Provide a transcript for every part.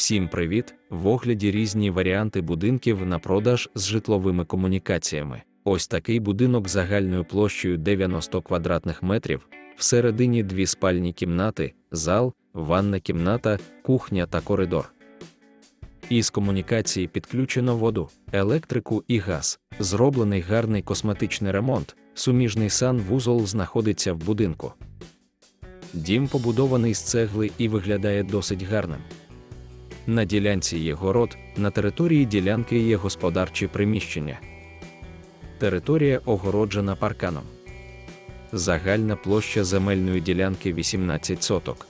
Всім привіт! В огляді різні варіанти будинків на продаж з житловими комунікаціями. Ось такий будинок загальною площею 90 квадратних метрів, всередині дві спальні кімнати, зал, ванна кімната, кухня та коридор. Із комунікації підключено воду, електрику і газ. Зроблений гарний косметичний ремонт. Суміжний санвузол знаходиться в будинку. Дім побудований з цегли і виглядає досить гарним. На ділянці є город, на території ділянки є господарчі приміщення. Територія огороджена парканом. Загальна площа земельної ділянки 18 соток.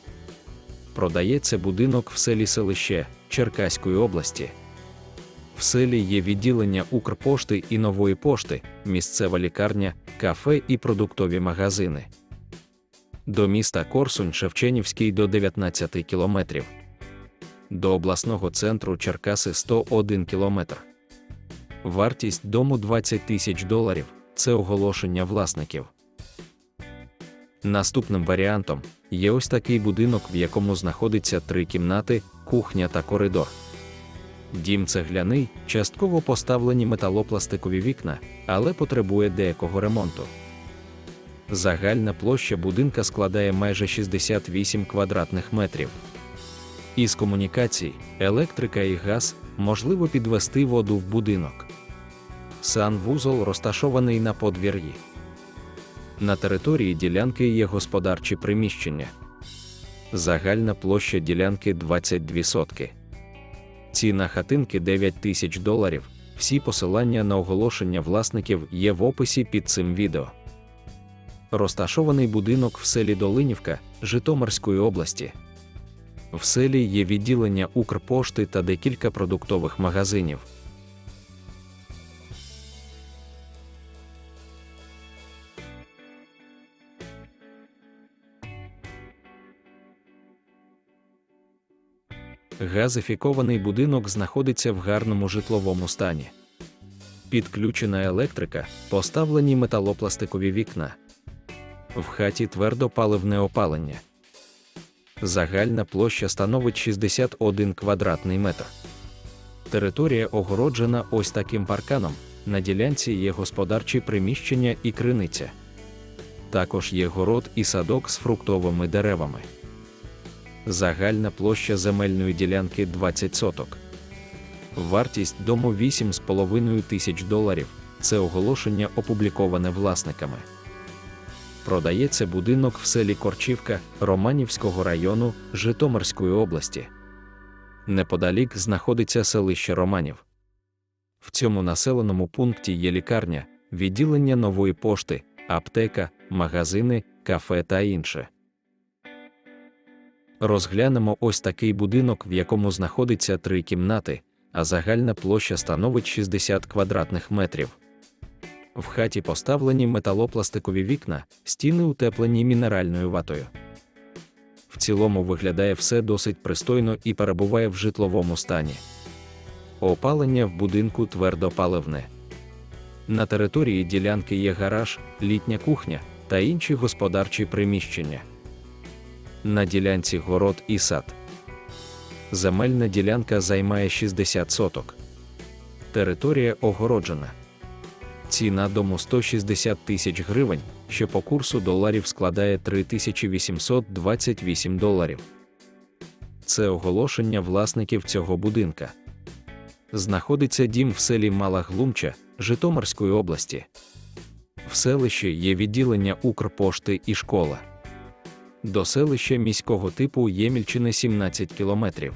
Продається будинок в селі Селище Черкаської області. В селі є відділення Укрпошти і нової пошти, місцева лікарня, кафе і продуктові магазини. До міста Корсунь Шевченівський до 19 кілометрів. До обласного центру Черкаси 101 кілометр. Вартість дому 20 тисяч доларів це оголошення власників. Наступним варіантом є ось такий будинок, в якому знаходиться три кімнати, кухня та коридор. Дім цегляний, частково поставлені металопластикові вікна, але потребує деякого ремонту. Загальна площа будинка складає майже 68 квадратних метрів. Із комунікацій, електрика і газ можливо підвести воду в будинок. Санвузол розташований на подвір'ї. На території ділянки є господарчі приміщення. Загальна площа ділянки 22 сотки. Ціна хатинки 9 тисяч доларів. Всі посилання на оголошення власників є в описі під цим відео. Розташований будинок в селі Долинівка Житомирської області. В селі є відділення Укрпошти та декілька продуктових магазинів. Газифікований будинок знаходиться в гарному житловому стані. Підключена електрика, поставлені металопластикові вікна. В хаті твердопаливне опалення. Загальна площа становить 61 квадратний метр. Територія огороджена ось таким парканом. На ділянці є господарчі приміщення і криниця. Також є город і садок з фруктовими деревами. Загальна площа земельної ділянки 20 соток. Вартість дому 8,5 тисяч доларів. Це оголошення опубліковане власниками. Продається будинок в селі Корчівка Романівського району Житомирської області. Неподалік знаходиться селище Романів. В цьому населеному пункті є лікарня, відділення нової пошти, аптека, магазини, кафе та інше. Розглянемо ось такий будинок, в якому знаходиться три кімнати, а загальна площа становить 60 квадратних метрів. В хаті поставлені металопластикові вікна, стіни утеплені мінеральною ватою. В цілому виглядає все досить пристойно і перебуває в житловому стані. Опалення в будинку твердопаливне. На території ділянки є гараж, літня кухня та інші господарчі приміщення. На ділянці город і сад. Земельна ділянка займає 60 соток. Територія огороджена. Ціна дому 160 тисяч гривень, що по курсу доларів складає 3828 доларів. Це оголошення власників цього будинка. Знаходиться дім в селі Мала Глумча Житомирської області. В селищі є відділення Укрпошти і школа. До селища міського типу Ємільчини 17 кілометрів.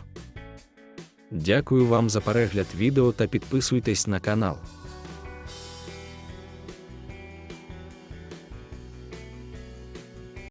Дякую вам за перегляд відео та підписуйтесь на канал.